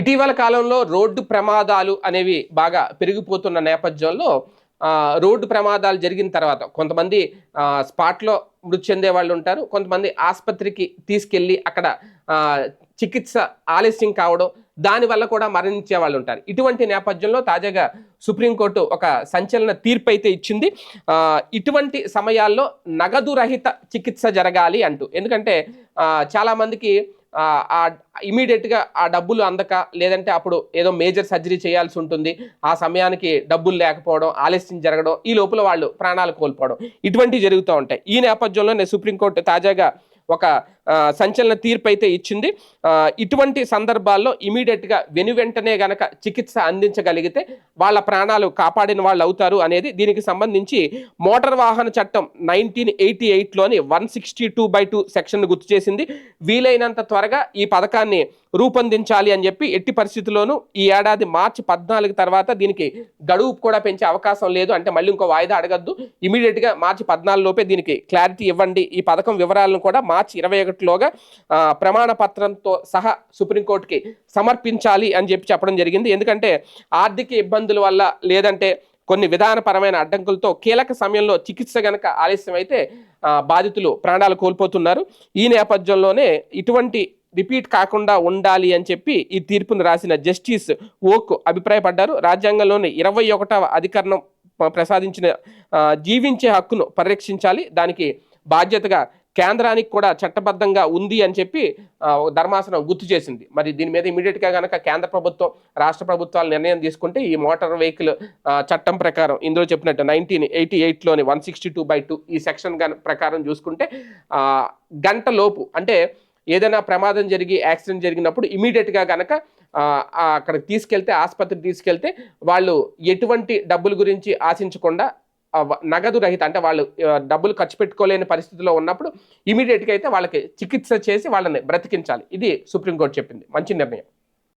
ఇటీవల కాలంలో రోడ్డు ప్రమాదాలు అనేవి బాగా పెరిగిపోతున్న నేపథ్యంలో రోడ్డు ప్రమాదాలు జరిగిన తర్వాత కొంతమంది స్పాట్లో మృతి చెందే వాళ్ళు ఉంటారు. కొంతమంది ఆసుపత్రికి తీసుకెళ్ళి అక్కడ చికిత్స ఆలస్యం కావడం దానివల్ల కూడా మరణించే వాళ్ళు ఉంటారు. ఇటువంటి నేపథ్యంలో తాజాగా సుప్రీంకోర్టు ఒక సంచలన తీర్పు అయితే ఇచ్చింది. ఇటువంటి సమయాల్లో నగదు రహిత చికిత్స జరగాలి అంటూ. ఎందుకంటే చాలామందికి ఇమీడియట్గా ఆ డబ్బులు అందక లేదంటే అప్పుడు ఏదో మేజర్ సర్జరీ చేయాల్సి ఉంటుంది. ఆ సమయానికి డబ్బులు లేకపోవడం ఆలస్యం జరగడం ఈ లోపల వాళ్ళు ప్రాణాలు కోల్పోవడం ఇటువంటివి జరుగుతూ ఉంటాయి. ఈ నేపథ్యంలోనే సుప్రీంకోర్టు తాజాగా ఒక సంచలన తీర్పు అయితే ఇచ్చింది ఇటువంటి సందర్భాల్లో ఇమీడియట్గా వెను వెంటనే గనక చికిత్స అందించగలిగితే వాళ్ళ ప్రాణాలు కాపాడిన వాళ్ళు అవుతారు అనేది దీనికి సంబంధించి మోటార్ వాహన చట్టం nineteen eighty ఎయిట్లోని one sixty two by two section గుర్తు చేసింది. వీలైనంత త్వరగా ఈ పథకాన్ని రూపొందించాలి అని చెప్పి ఎట్టి పరిస్థితుల్లోనూ ఈ ఏడాది మార్చి పద్నాలుగు తర్వాత దీనికి గడువు కూడా పెంచే అవకాశం లేదు. అంటే మళ్ళీ ఇంకో వాయిదా అడగద్దు. ఇమీడియట్గా మార్చి పద్నాలుగు లోపే దీనికి క్లారిటీ ఇవ్వండి. ఈ పథకం వివరాలను కూడా మార్చి ఇరవై ఒకటి ఆ, ప్రమాణ పత్రంతో సహా సుప్రీంకోర్టుకి సమర్పించాలి అని చెప్పి చెప్పడం జరిగింది. ఎందుకంటే ఆర్థిక ఇబ్బందుల వల్ల లేదంటే కొన్ని విధానపరమైన అడ్డంకులతో కీలక సమయంలో చికిత్స గనక ఆలస్యం అయితే బాధితులు ప్రాణాలు కోల్పోతున్నారు. ఈ నేపథ్యంలోనే ఇటువంటి రిపీట్ కాకుండా ఉండాలి అని చెప్పి ఈ తీర్పును రాసిన జస్టిస్ ఓక్ అభిప్రాయపడ్డారు. రాజ్యాంగంలోని ఇరవై ఒకటవ అధికరణం ప్రసాదించిన జీవించే హక్కును పరిరక్షించాలి. దానికి బాధ్యతగా కేంద్రానికి కూడా చట్టబద్ధంగా ఉంది అని చెప్పి ధర్మాసనం గుర్తు చేసింది. మరి దీని మీద ఇమీడియట్గా కనుక కేంద్ర ప్రభుత్వం రాష్ట్ర ప్రభుత్వాలు నిర్ణయం తీసుకుంటే ఈ మోటార్ వెహికల్ చట్టం ప్రకారం ఇందులో చెప్పినట్టు nineteen eighty ఎయిట్లోని one sixty two by two ఈ సెక్షన్ గన- ప్రకారం చూసుకుంటే గంట లోపు అంటే ఏదైనా ప్రమాదం జరిగి యాక్సిడెంట్ జరిగినప్పుడు ఇమీడియట్గా కనుక అక్కడికి తీసుకెళ్తే ఆసుపత్రికి తీసుకెళ్తే వాళ్ళు ఎటువంటి డబ్బుల గురించి ఆశించకుండా నగదు రహిత అంటే వాళ్ళు డబ్బులు ఖర్చు పెట్టుకోలేని పరిస్థితిలో ఉన్నప్పుడు ఇమీడియట్గా అయితే వాళ్ళకి చికిత్స చేసి వాళ్ళని బ్రతికించాలి. ఇది సుప్రీంకోర్టు చెప్పింది. మంచి నిర్ణయం.